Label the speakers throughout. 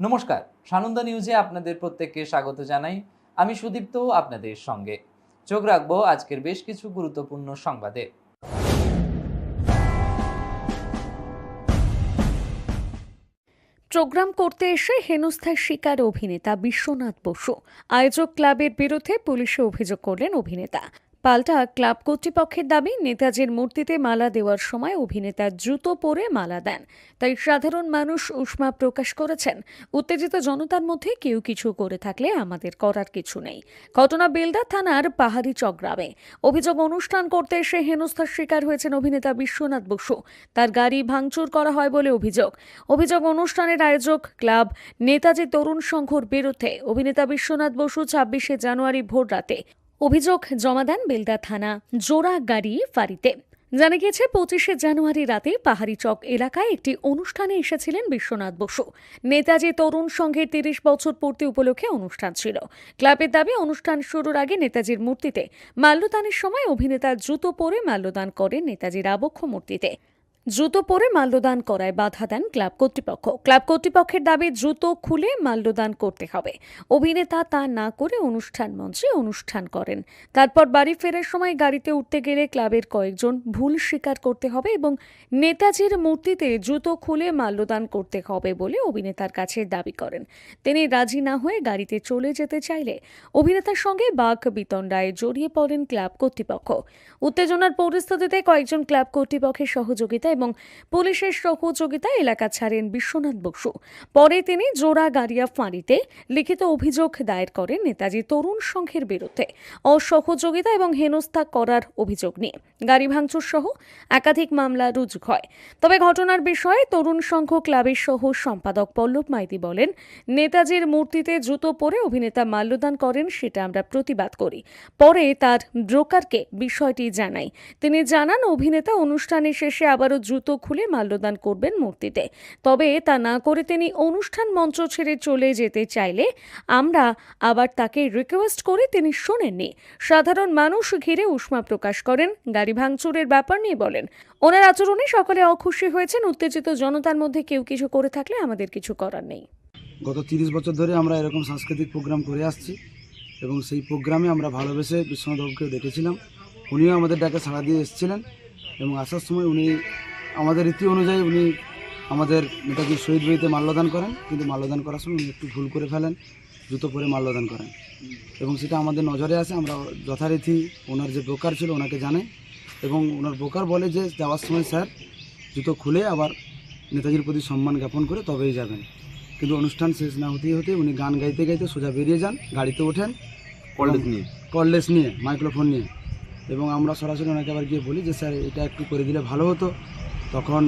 Speaker 1: নমস্কার, সানন্দা নিউজে আপনাদের প্রত্যেককে স্বাগত জানাই। আমি সুদীপ্ত, আপনাদের সঙ্গে। চোখ রাখব আজকের বেশ কিছু গুরুত্বপূর্ণ সংবাদে।
Speaker 2: প্রোগ্রাম করতে এসে হেনস্থার শিকার অভিনেতা বিশ্বনাথ বসু। আয়োজক ক্লাবের বিরুদ্ধে পুলিশে অভিযোগ করলেন অভিনেতা। পাল্টা ক্লাব কর্তৃপক্ষের দাবি, নেতাজির মূর্তিতে মালা দেওয়ার সময় অভিনেতা জুতো পরে মালা দেন। তাই সাধারণ মানুষ উষ্মা প্রকাশ করেছেন। উত্তেজিত জনতার মধ্যে কেউ কিছু করে থাকলে আমাদের করার কিছু নেই। ঘটনা বেলদা থানার পাহাড়ি চকগ্রামে অভিযোগ অনুষ্ঠান করতে এসে হেনস্থার শিকার হয়েছেন অভিনেতা বিশ্বনাথ বসু। তার গাড়ি ভাঙচুর করা হয় বলে অভিযোগ। অভিযোগ অনুষ্ঠানের আয়োজক ক্লাব, নেতাজি তরুণ সংঘর বিরুদ্ধে। অভিনেতা বিশ্বনাথ বসু ছাব্বিশে জানুয়ারি ভোর রাতে অভিযোগ জমা দেন বেলদা থানা জোড়া গাড়ি ফাঁড়িতে। জানা গিয়েছে, পঁচিশে জানুয়ারি রাতে পাহাড়ি চক এলাকায় একটি অনুষ্ঠানে এসেছিলেন বিশ্বনাথ বসু। নেতাজি তরুণ সংঘের তিরিশ বছর পূর্তি উপলক্ষে অনুষ্ঠান ছিল। ক্লাবের দাবি, অনুষ্ঠান শুরুর আগে নেতাজির মূর্তিতে মাল্যদানের সময় অভিনেতা জুতো পরে মাল্যদান করেন নেতাজির আবক্ষ মূর্তিতে। জুতো পরে মাল্যদান করায় বাধা দেন ক্লাব কর্তৃপক্ষ। ক্লাব কর্তৃপক্ষের দাবি জুতো খুলে মাল্যদান করতে হবে। অভিনেতা তা না করে অনুষ্ঠান মঞ্চে অনুষ্ঠান করেন। তারপর বাড়ি ফেরার সময় গাড়িতে উঠতে গেলে ক্লাবের কয়েকজন ভুল স্বীকার করতে হবে এবং নেতাজির মূর্তিতে জুতো খুলে মাল্যদান করতে হবে বলে অভিনেতার কাছে দাবি করেন। তিনি রাজি না হয়ে গাড়িতে চলে যেতে চাইলে অভিনেতার সঙ্গে বাঘ বিতণ্ডায় জড়িয়ে পড়েন ক্লাব কর্তৃপক্ষ। উত্তেজনার পরিস্থিতিতে কয়েকজন ক্লাব কর্তৃপক্ষের সহযোগিতা এবং পুলিশের সহযোগিতা এলাকা ছাড়েন বিশ্বনাথ বসু। পরে তিনি জোড়া গাড়িয়া ফাঁড়িতে লিখিত অভিযোগ দায়ের করেন নেতাজি তরুণ সংঘের বিরুদ্ধে। অসহযোগিতা এবং হেনস্থা করার অভিযোগ নিয়ে গাড়ি ভাঙচুর সহ একাধিক মামলা রুজু হয়। তবে ঘটনার বিষয়ে তরুণ সংঘ ক্লাবের সহ সম্পাদক পল্লব মাইতি বলেন, নেতাজির মূর্তিতে জুতো পরে অভিনেতা মাল্যদান করেন সেটা আমরা প্রতিবাদ করি। পরে তার ব্রোকারকে বিষয়টি জানাই। তিনি জানান, অভিনেতা অনুষ্ঠানের শেষে আবারও জুতো খুলে মাল্যদান করবেন মূর্তিতে। তবে তা না করে তিনি অনুষ্ঠান মঞ্চ ছেড়ে চলে যেতে চাইলে আমরা আবার তাকে রিকোয়েস্ট করে তিনি শোনেননি। সাধারণ মানুষ ঘিরে উষ্মা প্রকাশ করেন, গাড়ি ভাঙচুরের ব্যাপার নিয়ে বলেন। ওনার আচরণে সকলে অখুশি হয়েছেন, উত্তেজিত জনতার মধ্যে কেউ কিছু করে থাকলে আমাদের কিছু করার নেই।
Speaker 3: গত তিরিশ বছর ধরে আমরা এরকম সাংস্কৃতিক প্রোগ্রাম করে আসছি এবং সেই প্রোগ্রামে আমরা ভালোবেসে বিশ্বনাথ বাবুকেও দেখেছিলাম। উনিও আমাদের ডাকে সাড়া দিয়ে এসেছিলেন এবং আসার সময় উনি আমাদের রীতি অনুযায়ী উনি আমাদের নেতাজি শহীদ বইতে মাল্যদান করেন কিন্তু মাল্যদান করার সময় উনি একটু ভুল করে ফেলেন জুতো পরে মাল্যদান করেন। এবং সেটা আমাদের নজরে আসে আমরা যথারীতি ওনার যে ব্রোকার ছিল ওনাকে জানাই। এবং ওনার ব্রোকার বলে যে যাওয়ার সময় স্যার জুতো খুলে আবার নেতাজির প্রতি সম্মান জ্ঞাপন করে তবেই যাবেন। কিন্তু অনুষ্ঠান শেষ না হতেই হতে উনি গান গাইতে গাইতে সোজা বেরিয়ে যান গাড়িতে ওঠেন।
Speaker 4: কলেজ নিয়ে?
Speaker 3: কললেস নিয়ে মাইক্রোফোন নিয়ে। এবং আমরা সরাসরি ওনাকে আবার গিয়ে বলি যে স্যার এটা একটু করে দিলে ভালো হতো। তখন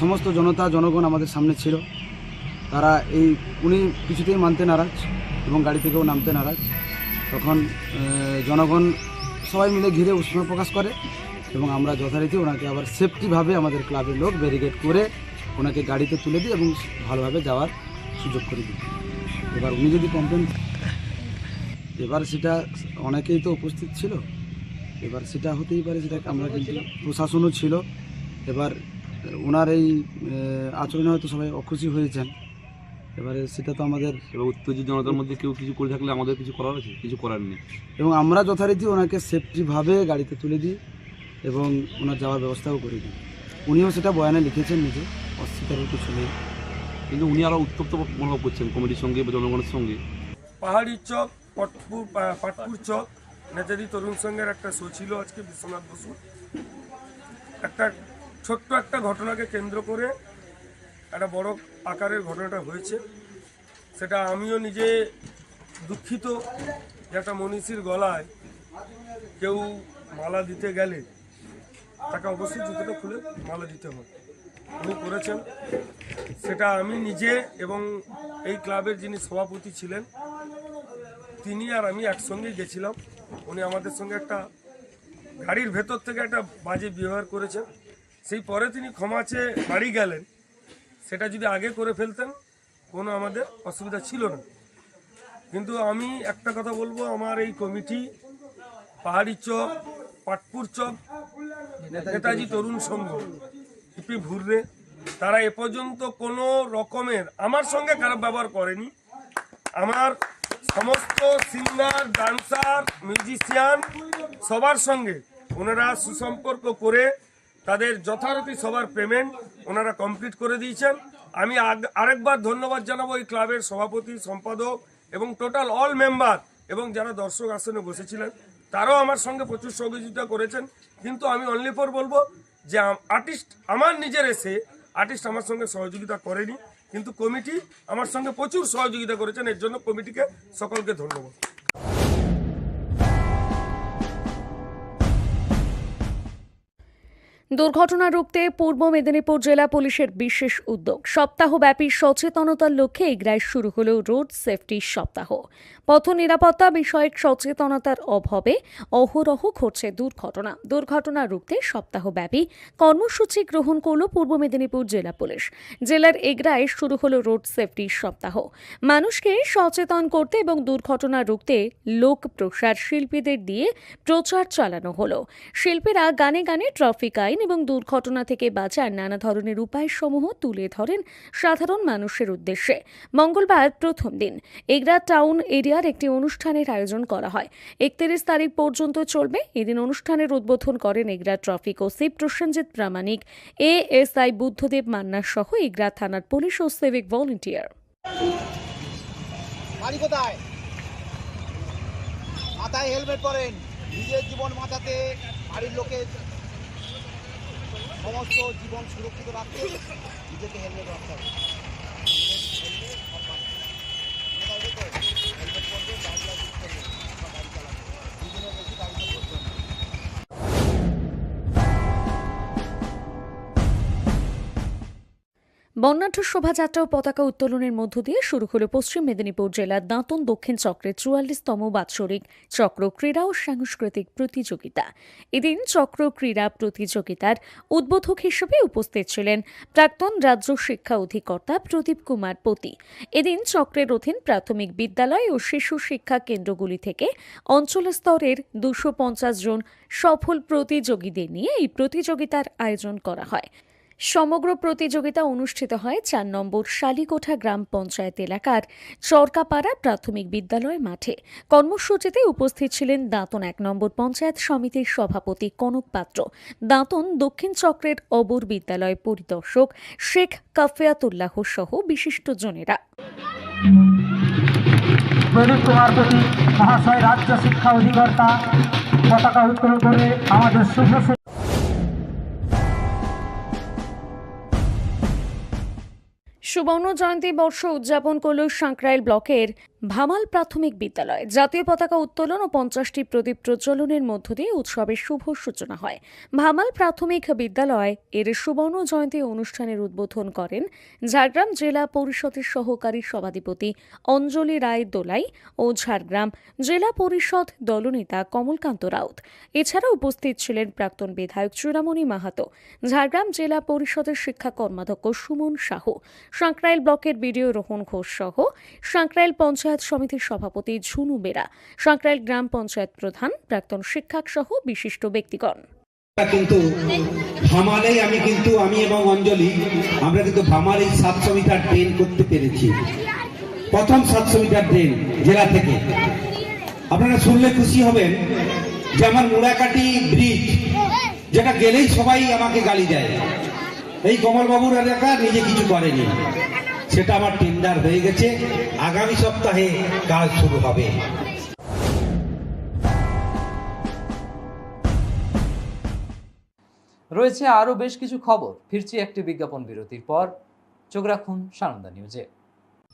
Speaker 3: সমস্ত জনতা, জনগণ আমাদের সামনে ছিল। তারা এই, উনি কিছুতেই মানতে নারাজ এবং গাড়ি থেকেও নামতে নারাজ। তখন জনগণ সবাই মিলে ঘিরে উষ্ণ প্রকাশ করে এবং আমরা যথারীতি ওনাকে আবার সেফটিভাবে আমাদের ক্লাবের লোক ব্যারিকেড করে ওনাকে গাড়িতে তুলে দিই এবং ভালোভাবে যাওয়ার সুযোগ করে দিই এবার উনি যদি কমপ্লেন এবার সেটা অনেকেই তো উপস্থিত ছিল। এবার সেটা হতেই পারে সেটা আমরা কিন্তু প্রশাসনও ছিল। এবার ওনার এই আচরণে হয়তো সবাই অখুশি হয়েছেন। এবারে সেটা তো আমাদের
Speaker 4: এবার উত্তেজিত জনতার মধ্যে কেউ কিছু করে থাকলে আমাদের কিছু করার আছে? কিছু করার নেই।
Speaker 3: এবং আমরা যথারীতি ওনাকে সেফটিভাবে গাড়িতে তুলে দিই এবং ওনার যাওয়ার ব্যবস্থাও করে দিই। উনিও সেটা বয়ানে লিখেছেন নিজে অস্বীকারের কিছু নেই।
Speaker 4: কিন্তু উনি আরও উত্তপ্ত মনোভাব করছেন কমিটির সঙ্গে বা জনগণের সঙ্গে।
Speaker 5: পাহাড়ি চক পটপুর পাটপুর চক নেতাজি তরুণ সংঘের একটা শো ছিল আজকে বিশ্বনাথ বসু একটা ছোট্ট একটা ঘটনাকে কেন্দ্র করে একটা বড় আকারের ঘটনাটা হয়েছে। সেটা আমিও নিজে দুঃখিত যে একটা মনীষীর গলায় কেউ মালা দিতে গেলে তাকে অবশ্যই জুতোটা খুলে মালা দিতে হয়। উনি করেছেন। সেটা আমি নিজে এবং এই ক্লাবের যিনি সভাপতি ছিলেন, তিনি আর আমি একসঙ্গেই গেছিলাম। উনি আমাদের সঙ্গে একটা গাড়ির ভেতর থেকে একটা বাজে ব্যবহার করেছেন। সেই পরে তিনি ক্ষমা চেয়ে বাড়ি গেলেন। সেটা যদি আগে করে ফেলতেন, কোনো আমাদের অসুবিধা ছিল না। কিন্তু আমি একটা কথা বলব, আমার এই committee, Pahari Chak, Patpur Chak, Netaji Tarun Sangha hip hip hooray, তারা এ পর্যন্ত কোনো রকমের, আমার সঙ্গে খারাপ ব্যবহার করেনি। আমার সমস্ত সিঙ্গার, ডান্সার, মিউজিশিয়ান সবার সঙ্গে ওনারা সুসম্পর্ক করে তাদের যথারীতি সবার পেমেন্ট ওনারা কমপ্লিট করে দিয়েছেন। আমি আরেকবার ধন্যবাদ জানাব এই ক্লাবের সভাপতি, সম্পাদক এবং টোটাল অল মেম্বার এবং যারা দর্শক আসনে বসেছিলেন, তারাও আমার সঙ্গে প্রচুর সহযোগিতা করেছেন। কিন্তু আমি অনলি ফর বলব যে আর্টিস্ট আমার নিজের এসে আর্টিস্ট আমার সঙ্গে সহযোগিতা করেনি। কিন্তু কমিটি আমার সঙ্গে প্রচুর সহযোগিতা করেছেন, এর জন্য কমিটিকে সকলকে ধন্যবাদ।
Speaker 2: দুর্ঘটনা রুখতে পূর্ব মেদিনীপুর জেলা পুলিশের বিশেষ উদ্যোগ। সপ্তাহব্যাপী সচেতনতার লক্ষ্যে এগরায় শুরু হল রোড সেফটি সপ্তাহ। পথ নিরাপত্তা বিষয়ক সচেতনতার অভাবে অহরহ ঘটছে দুর্ঘটনা। দুর্ঘটনা রুখতে সপ্তাহব্যাপী কর্মসূচি গ্রহণ করল পূর্ব মেদিনীপুর জেলা পুলিশ। জেলার এগরায় শুরু হল রোড সেফটি সপ্তাহ। মানুষকে সচেতন করতে এবং দুর্ঘটনা রুখতে লোক প্রসার শিল্পীদের দিয়ে প্রচার চালানো হলো। শিল্পীরা গানে গানে ট্রাফিক আইন এবং দুর্ঘটনা থেকে বাঁচার নানা ধরনের উপায়সমূহ তুলে ধরেন সাধারণ মানুষের উদ্দেশ্যে। মঙ্গলবার প্রথম দিন এগরা টাউন এরিয়ার একটি অনুষ্ঠানের আয়োজন করা হয়। একত্রিশ তারিখ পর্যন্ত চলবে। এদিন অনুষ্ঠানের উদ্বোধন করেন Egra traffic OC Prasenjit Pramanik A S I Buddhadev Manna সহ এগরা থানার পুলিশ ও সিভিক ভলেন্টিয়ার।
Speaker 6: মাথায় হেলমেট পরেন। নিজের জীবন বাঁচাতে বাড়ির লোকের সমস্ত জীবন সুরক্ষিত রাখতে নিজেকে হেলমেট রাখতে হবে।
Speaker 2: বর্ণাঢ্য শোভাযাত্রা ও পতাকা উত্তোলনের মধ্য দিয়ে শুরু হল পশ্চিম মেদিনীপুর জেলার দাঁতন দক্ষিণ চক্রের চুয়াল্লিশতম বাৎসরিক চক্র ক্রীড়া ও সাংস্কৃতিক প্রতিযোগিতা। এদিন চক্র ক্রীড়া প্রতিযোগিতার উদ্বোধক হিসেবে উপস্থিত ছিলেন প্রাক্তন রাজ্য শিক্ষা অধিকর্তা প্রদীপ কুমার পতি। এদিন চক্রের অধীন প্রাথমিক বিদ্যালয় ও শিশু শিক্ষা কেন্দ্রগুলি থেকে অঞ্চল স্তরের দুশো জন সফল প্রতিযোগীদের নিয়ে এই প্রতিযোগিতার আয়োজন করা হয়। সমগ্র প্রতিযোগিতা অনুষ্ঠিত হয় চার নম্বর শালিকোঠা গ্রাম পঞ্চায়েত এলাকার চরকাপাড়া প্রাথমিক বিদ্যালয় মাঠে। কর্মসূচিতে উপস্থিত ছিলেন দাঁতন এক নম্বর পঞ্চায়েত সমিতির সভাপতি কনক পাত্র, দাঁতন দক্ষিণ চক্রের অবর বিদ্যালয় পরিদর্শক শেখ কাফিয়াতুল্লাহ সহ বিশিষ্টজনেরা
Speaker 7: অধিকর্তা, পতাকা উত্তোলন করে আমাদের
Speaker 2: সুবর্ণ জয়ন্তী বর্ষ উদযাপন করল সাঁকরাইল ব্লকের ভামাল প্রাথমিক বিদ্যালয়। জাতীয় পতাকা উত্তোলন ও পঞ্চাশটি প্রদীপ প্রজ্বলনের মধ্য দিয়ে উৎসবের শুভ সূচনা হয়। ভামাল প্রাথমিক বিদ্যালয় এর সুবর্ণ জয়ন্তী অনুষ্ঠানের উদ্বোধন করেন ঝাড়গ্রাম জেলা পরিষদের সহকারী সভাধিপতি অঞ্জলি রায় দোলাই ও ঝাড়গ্রাম জেলা পরিষদ দলনেতা কমলকান্ত রাউত। এছাড়া উপস্থিত ছিলেন প্রাক্তন বিধায়ক চূড়ামণি মাহাতো, ঝাড়গ্রাম জেলা পরিষদের শিক্ষা কর্মাধ্যক্ষ সুমন সাহু, সাঁকরাইল ব্লকের বিডিও রোহন ঘোষ সহ সাঁকরাইল পঞ্চায়েত সমিতির সভাপতি ঝুনু বেরা, সাঁকরাইল গ্রাম পঞ্চায়েত প্রধান প্রাক্তন শিক্ষক সহ বিশিষ্ট ব্যক্তিগণ।
Speaker 8: কিন্তু ভামালেই আমি কিন্তু আমি এবং অঞ্জলি, আমরা কিন্তু ভামালেই সাতশো মিটার ট্রেন করতে পেরেছি। প্রথম সাতশো মিটার ট্রেন জেলা থেকে। আপনারা শুনলে খুশি হবেন যে আমার মুড়াকাটি ব্রিজ যেটা গেলেই সবাই আমাকে গালি দেয়। এই কমলবাবুর এলাকা নিজে কিছু করেনি। সেটা আমার টেন্ডার হয়ে গেছে। আগামী সপ্তাহে কাজ শুরু হবে।
Speaker 1: রয়েছে আরও বেশ কিছু খবর। ফিরছি একটি বিজ্ঞাপন বিরতির পর। চোখ রাখুন সানন্দা নিউজে।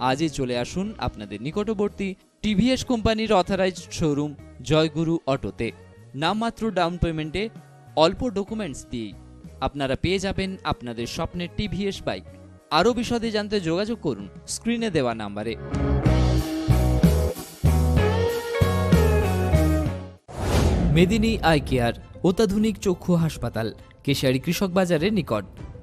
Speaker 9: আজই চলে আসুন আপনাদের নিকটবর্তী টিভিএস কোম্পানির অথরাইজড শোরুম জয়গুরু অটোতে। নামমাত্র ডাউন পেমেন্টে অল্প ডকুমেন্টস দিয়েই আপনারা পেয়ে যাবেন আপনাদের স্বপ্নের টিভিএস বাইক। আরও বিশদে জানতে যোগাযোগ করুন স্ক্রিনে দেওয়া নাম্বারে। মেদিনী আই কেয়ার, অত্যাধুনিক চক্ষু হাসপাতাল কেশিয়ারি কৃষক বাজারের নিকট।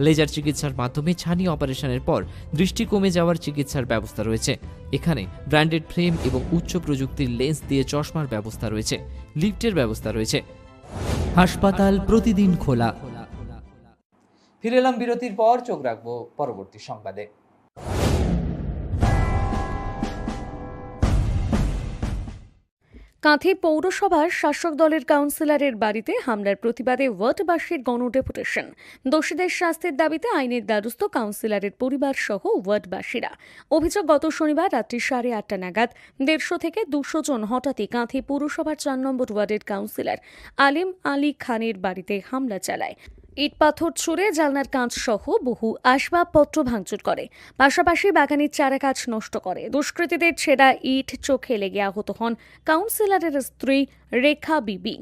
Speaker 9: লেজার চিকিৎসার মাধ্যমে ছানি অপারেশনের পর দৃষ্টি কমে যাওয়ার চিকিৎসার ব্যবস্থা রয়েছে। এখানে ব্র্যান্ডেড ফ্রেম এবং উচ্চ প্রযুক্তির লেন্স দিয়ে চশমার ব্যবস্থা রয়েছে। লিফটের ব্যবস্থা রয়েছে। হাসপাতাল প্রতিদিন খোলা।
Speaker 1: ফিরে এলাম বিরতির পর, চোখ রাখব পরবর্তী সংবাদে।
Speaker 2: কাঁথি পৌরসভার শাসক দলের কাউন্সিলরের বাড়িতে হামলার প্রতিবাদে ওয়ার্ডবাসীর গণডেপুটেশন। দোষীদের শাস্তির দাবিতে আইনের দ্বারস্থ কাউন্সিলরের পরিবার সহ ওয়ার্ডবাসীরা। অভিযোগ গত শনিবার রাত্রি সাড়ে আটটা নাগাদ দেড়শো থেকে দুশো জন হঠাৎই কাঁথি পৌরসভার চার নম্বর ওয়ার্ডের কাউন্সিলর আলিম আলী খানের বাড়িতে হামলা চালায়। ইট পাথর ছুঁড়ে জালনার কাঁচ সহ বহু আসবাবপত্র ভাঙচুর করে। পাশাপাশি বাগানের চারা গাছ নষ্ট করে। দুষ্কৃতীদের ছেঁড়া ইট চোখে লেগে আহত হন কাউন্সিলরের স্ত্রী রেখা বিবি।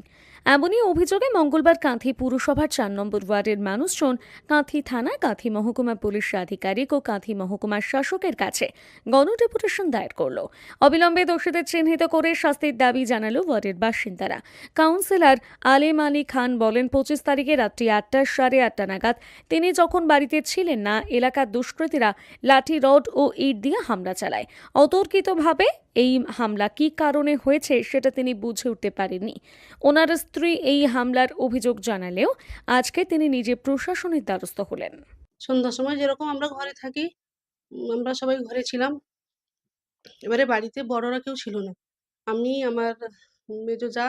Speaker 2: এমনই অভিযোগে মঙ্গলবার কাঁথি পুরসভার চার নম্বর ওয়ার্ডের মানুষজন কাঁথি থানা কাঁথি মহকুমা পুলিশ আধিকারিক ও কাঁথি মহকুমার শাসকের কাছে গণডেপুটেশন দায়ের করল। অবিলম্বে দোষীদের চিহ্নিত করে শাস্তির দাবি জানালো ওয়ার্ডের বাসিন্দারা। কাউন্সিলর আলেম আলী খান বলেন, পঁচিশ তারিখে রাত্রি আটটা সাড়ে আটটা নাগাদ তিনি যখন বাড়িতে ছিলেন না, এলাকার দুষ্কৃতীরা লাঠি, রড ও ইট দিয়ে হামলা চালায়। অতর্কিতভাবে এই হামলা কী কারণে হয়েছে সেটা তিনি বুঝে উঠতে পারেননি। ওনার স্ত্রী এই হামলার অভিযোগ জানালেও আজকে তিনি নিজে প্রশাসনের দ্বারস্থ হলেন।
Speaker 10: সন্ধ্যার সময় যেরকম আমরা ঘরে থাকি আমরা সবাই ঘরে ছিলাম। এবারে বাড়িতে বড়রা কেউ ছিল না। আমি, আমার মেজো যা,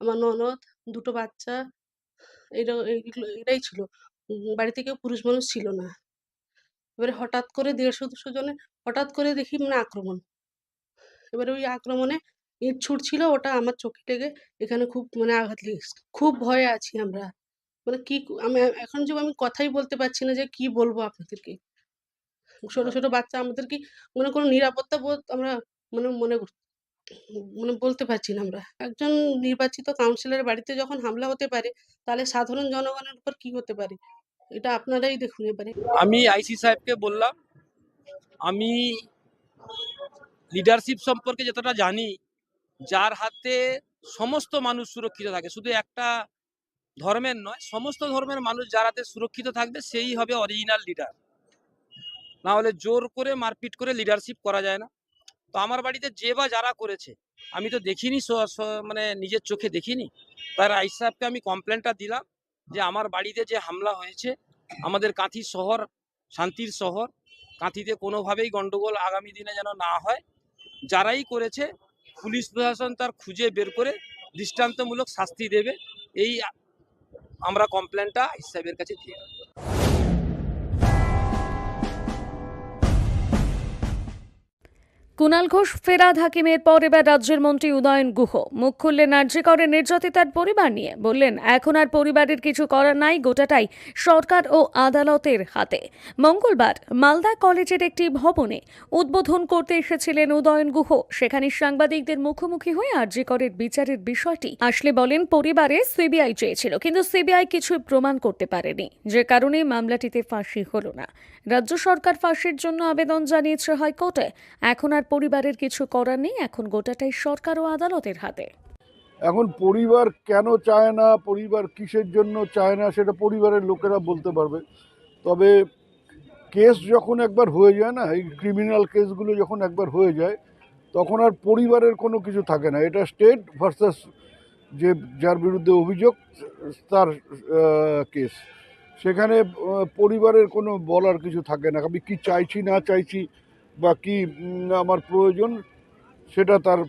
Speaker 10: আমার ননদ, দুটো বাচ্চা এরাই ছিল। বাড়িতে কেউ পুরুষ মানুষ ছিল না। এবারে হঠাৎ করে দেড়শো দুশো জনে হঠাৎ করে দেখি মানে আক্রমণ। এবারে ওই আক্রমণে ইট ছুটছিল ওটা আমার চোখে লেগে এখানে খুব মানে আঘাত লেগেছে। খুব ভয়ে আছি আমরা। মানে কি আমি এখন যে আমি কথাই বলতে পারছি না যে কি বলব আপনাদেরকে। ছোট ছোট বাচ্চা আমাদের কি মানে কোনো নিরাপত্তা বোধ আমরা মানে মনে মানে বলতে পারছি না আমরা। একজন নির্বাচিত কাউন্সিলরের বাড়িতে যখন হামলা হতে পারে তাহলে সাধারণ জনগণের উপর কি হতে পারে? এটা আপনারাই দেখুন এবারে।
Speaker 11: আমি আইসি সাহেবকে বললাম আমি লিডারশিপ সম্পর্কে যতটা জানি যার হাতে সমস্ত মানুষ সুরক্ষিত থাকে। শুধু একটা ধর্মের নয়, সমস্ত ধর্মের মানুষ যার হাতে সুরক্ষিত থাকবে, সেই হবে অরিজিনাল লিডার না হলে জোর করে মারপিট করে লিডারশিপ করা যায় না। তো আমার বাড়িতে যে বা যারা করেছে, আমি তো দেখিনি মানে নিজের চোখে দেখিনি। তার আইসি সাহেবকে আমি কমপ্লেনটা দিলাম যে আমার বাড়িতে যে হামলা হয়েছে, আমাদের কাঁথি শহর, শান্তির শহর, কাঁথিতে কোনোভাবেই গন্ডগোল আগামী দিনে যেন না হয়, যারাই করেছে পুলিশ প্রশাসন তার খুঁজে বের করে দৃষ্টান্তমূলক শাস্তি দেবে, এই আমরা কমপ্লেনটা হিসাবের কাছে দিয়ে
Speaker 2: কুণাল ঘোষ, ফেরাদ হাকিমের পর এবার রাজ্যের মন্ত্রী উদয়ন গুহ। মুখ খুললেন করে নির্যাতিতার পরিবার নিয়ে। বললেন, এখন আর পরিবারের কিছু করার নাই, গোটাটাই সরকার ও আদালতের হাতে। মঙ্গলবার মালদা কলেজের একটি ভবনে উদ্বোধন করতে এসেছিলেন উদয়ন গুহ। সেখানে সাংবাদিকদের মুখোমুখি হয়ে আরজিকরের বিচারের বিষয়টি আসলে বলেন, পরিবারে সিবিআই চেয়েছিল, কিন্তু সিবিআই কিছু প্রমাণ করতে পারেনি। যে কারণে মামলাটিতে ফাঁসি হল না। রাজ্য সরকার ফাঁসির জন্য আবেদন জানিয়েছে হাইকোর্টে। এখন আর পরিবারের কিছু করার নেই, এখন গোটাটাই সরকার ও আদালতের হাতে।
Speaker 12: এখন পরিবার কেন চায় না, পরিবার কিসের জন্য চায় না, সেটা পরিবারের লোকেরা বলতে পারবে। তবে কেস যখন একবার হয়ে যায় না, এই ক্রিমিনাল কেসগুলো যখন একবার হয়ে যায়, তখন আর পরিবারের কোনো কিছু থাকে না। এটা স্টেট ভার্সাস যে, যার বিরুদ্ধে অভিযোগ, তার কেস। সেখানে পরিবারের কোনো বলার কিছু থাকে না। আমি কি চাইছি, না চাইছি বা কি আমার প্রয়োজন সেটা তার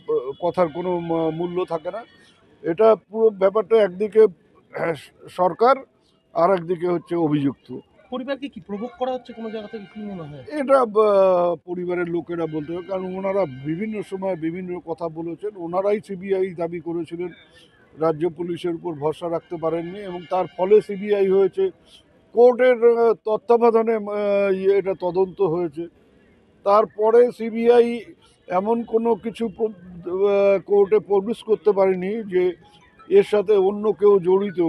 Speaker 12: কথার কোনো মূল্য থাকে না। এটা পুরো ব্যাপারটা একদিকে আহ, সরকার আর একদিকে হচ্ছে অভিযুক্ত।
Speaker 13: পরিবারকে কি প্রভোগ করা হচ্ছে কোনো জায়গা থেকে কি মনে হয়?
Speaker 12: এটা পরিবারের লোকেরা বলতে হবে কারণ ওনারা বিভিন্ন সময় বিভিন্ন কথা বলেছেন। ওনারাই সিবিআই দাবি করেছিলেন রাজ্য পুলিশের উপর ভরসা রাখতে পারেননি এবং তার ফলে সিবিআই হয়েছে। কোর্টের তত্ত্বাবধানে ইয়ে এটা তদন্ত হয়েছে। তারপরে সিবিআই এমন কোনো কিছু কোর্টে প্রডিউস করতে পারেনি যে এর সাথে অন্য কেউ জড়িত,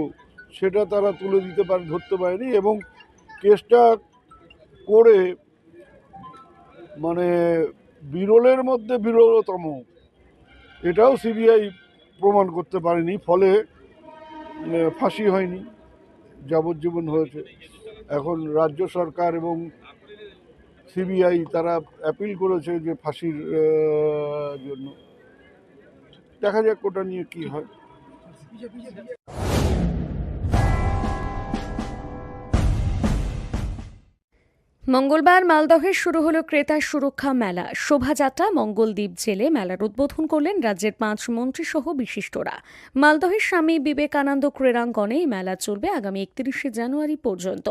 Speaker 12: সেটা তারা তুলে দিতে পারে, ধরতে পারেনি এবং কেসটা করে মানে বিরলের মধ্যে বিরলতম। এটাও সিবিআই প্রমাণ করতে পারেনি, ফলে ফাঁসি হয়নি, যাবজ্জীবন হয়েছে। এখন রাজ্য সরকার এবং সিবিআই তারা অ্যাপিল করেছে যে ফাঁসির জন্য। দেখা যাক ওটা নিয়ে কি হয়।
Speaker 2: মঙ্গলবার মালদহে শুরু হল ক্রেতা সুরক্ষা মেলা। শোভাযাত্রা, মঙ্গলদ্বীপ জেলে মেলার উদ্বোধন করলেন রাজ্যের পাঁচ মন্ত্রী সহ বিশিষ্টরা। মালদহের স্বামী বিবেকানন্দ ক্রীড়াঙ্গনে এই মেলা চলবে আগামী একত্রিশে জানুয়ারি পর্যন্ত।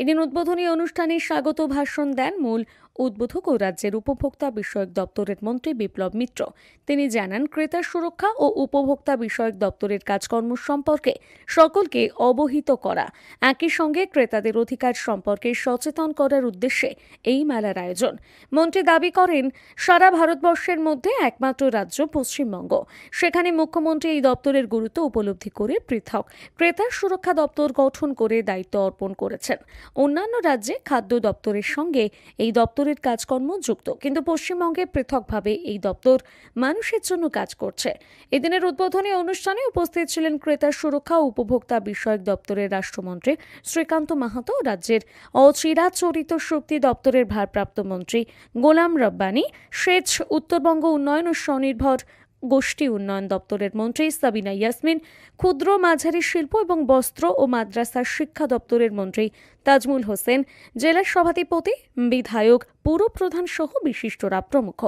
Speaker 2: এদিন উদ্বোধনী অনুষ্ঠানে স্বাগত ভাষণ দেন মূল উদ্বোধক ও রাজ্যের উপভোক্তা বিষয়ক দপ্তরের মন্ত্রী বিপ্লব মিত্র। তিনি জানান, ক্রেতা সুরক্ষা ও উপভোক্তা বিষয়ক দপ্তরের কাজকর্ম সম্পর্কে সকলকে অবহিত করা। একই সঙ্গে ক্রেতাদের অধিকার সম্পর্কে সচেতন করার উদ্দেশ্যে এই মেলার আয়োজন। মন্ত্রী দাবি করেন, সারা ভারতবর্ষের মধ্যে একমাত্র রাজ্য পশ্চিমবঙ্গ। সেখানে মুখ্যমন্ত্রী এই দপ্তরের গুরুত্ব উপলব্ধি করে পৃথক ক্রেতা সুরক্ষা দপ্তর গঠন করে দায়িত্ব অর্পণ করেছেন। অন্যান্য রাজ্যে খাদ্য দপ্তরের সঙ্গে এই দপ্তরের কাজকর্ম যুক্ত। কিন্তু পশ্চিমবঙ্গে পৃথকভাবে এই দপ্তর মানুষের জন্য কাজ করছে। এদিনের উদ্বোধনী অনুষ্ঠানে উপস্থিত ছিলেন ক্রেতা সুরক্ষা ও উপভোক্তা বিষয়ক দপ্তরের রাষ্ট্রমন্ত্রী শ্রীকান্ত মাহাতো, রাজ্যের অচিরাচরিত শক্তি দপ্তরের ভারপ্রাপ্ত মন্ত্রী গোলাম রব্বানি, সেচ, উত্তরবঙ্গ উন্নয়ন ও স্বনির্ভর গোষ্ঠী উন্নয়ন দপ্তরের মন্ত্রী সাবিনা ইয়াসমিন ক্ষুদ্র মাঝারি শিল্প এবং বস্ত্র ও মাদ্রাসা শিক্ষা দপ্তরের মন্ত্রী তাজমুল হোসেন জেলার সভাধিপতি বিধায়ক পুরপ্রধান সহ বিশিষ্টরা প্রমুখ।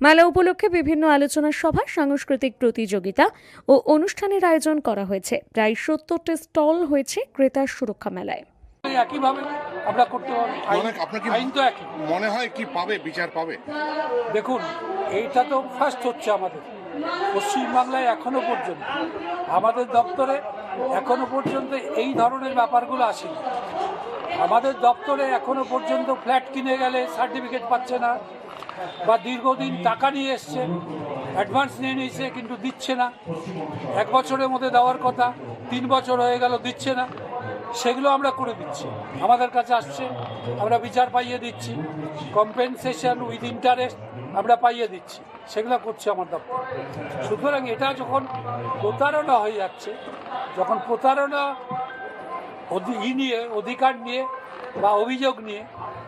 Speaker 2: মেলা উপলক্ষে বিভিন্ন আলোচনা সভা সাংস্কৃতিক প্রতিযোগিতা ও অনুষ্ঠানের আয়োজন করা হয়েছে। প্রায় সত্তরটি স্টল হয়েছে ক্রেতা সুরক্ষা মেলায়।
Speaker 14: একইভাবে আমরা করতে পারব।
Speaker 13: মানে আপনার কি
Speaker 14: আইন তো একই।
Speaker 13: মনে হয় কি পাবে বিচার পাবে?
Speaker 14: দেখুন এইটা তো ফার্স্ট হচ্ছে আমাদের। পশ্চিমবাংলায় এখনও পর্যন্ত, আমাদের দপ্তরে এখনও পর্যন্ত এই ধরনের ব্যাপারগুলো আসেনি। আমাদের দপ্তরে এখনও পর্যন্ত ফ্ল্যাট কিনে গেলে সার্টিফিকেট পাচ্ছে না, বা দীর্ঘদিন টাকা নিয়ে এসছে, অ্যাডভান্স নিয়ে নিয়েছে কিন্তু দিচ্ছে না। এক বছরের মধ্যে দেওয়ার কথা, তিন বছর হয়ে গেল দিচ্ছে না। সেগুলো আমরা করে দিচ্ছি। আমাদের কাছে আসছে আমরা বিচার পাইয়ে দিচ্ছি। কম্পেনসেশন উইথ ইন্টারেস্ট আমরা পাইয়ে দিচ্ছি। সেগুলো করছে আমার দপ্তর। সুতরাং এটা যখন প্রতারণা হয়ে যাচ্ছে যখন প্রতারণা ই নিয়ে অধিকার নিয়ে বা অভিযোগ নিয়ে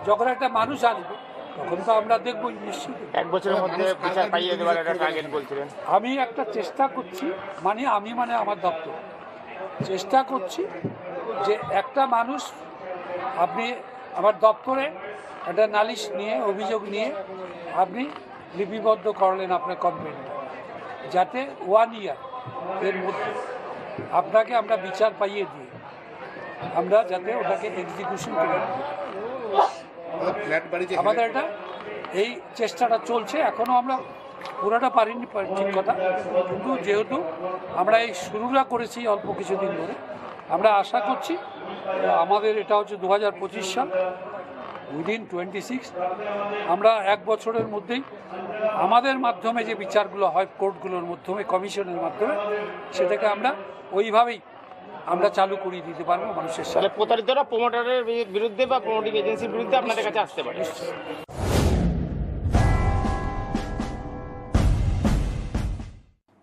Speaker 14: যখন একটা মানুষ আসবে তখন তো আমরা দেখব নিশ্চিত।
Speaker 13: এক বছরের মধ্যে বিচার পাইয়ে দেওয়ার একটা টার্গেট বলছিলেন।
Speaker 14: আমি একটা চেষ্টা করছি মানে আমি মানে আমার দপ্তর। চেষ্টা করছি যে একটা মানুষ আপনি আমার দপ্তরে একটা নালিশ নিয়ে অভিযোগ নিয়ে আপনি লিপিবদ্ধ করলেন আপনার কমপ্লেনটা যাতে ওয়ান ইয়ার এর মধ্যে আপনাকে আমরা বিচার পাইয়ে দিই আমরা যাতে ওটাকে এক্সিকিউশন করে আমাদের এটা এই চেষ্টাটা চলছে। এখনও আমরা পুরোটা পারিনি ঠিক কথা। কিন্তু যেহেতু আমরা এই শুরুটা করেছি অল্প কিছুদিন ধরে আমরা আশা করছি আমাদের এটা হচ্ছে দু হাজার পঁচিশ সাল উইদিন টোয়েন্টি সিক্স আমরা এক বছরের মধ্যেই আমাদের মাধ্যমে যে বিচারগুলো হয় কোর্টগুলোর মাধ্যমে কমিশনের মাধ্যমে সেটাকে আমরা ওইভাবেই আমরা চালু করিয়ে দিতে পারব মানুষের সাথে।
Speaker 13: প্রতারিতরা প্রমোটারের বিরুদ্ধে বা প্রমোটিং এজেন্সির বিরুদ্ধে আপনাদের কাছে আসতে পারে।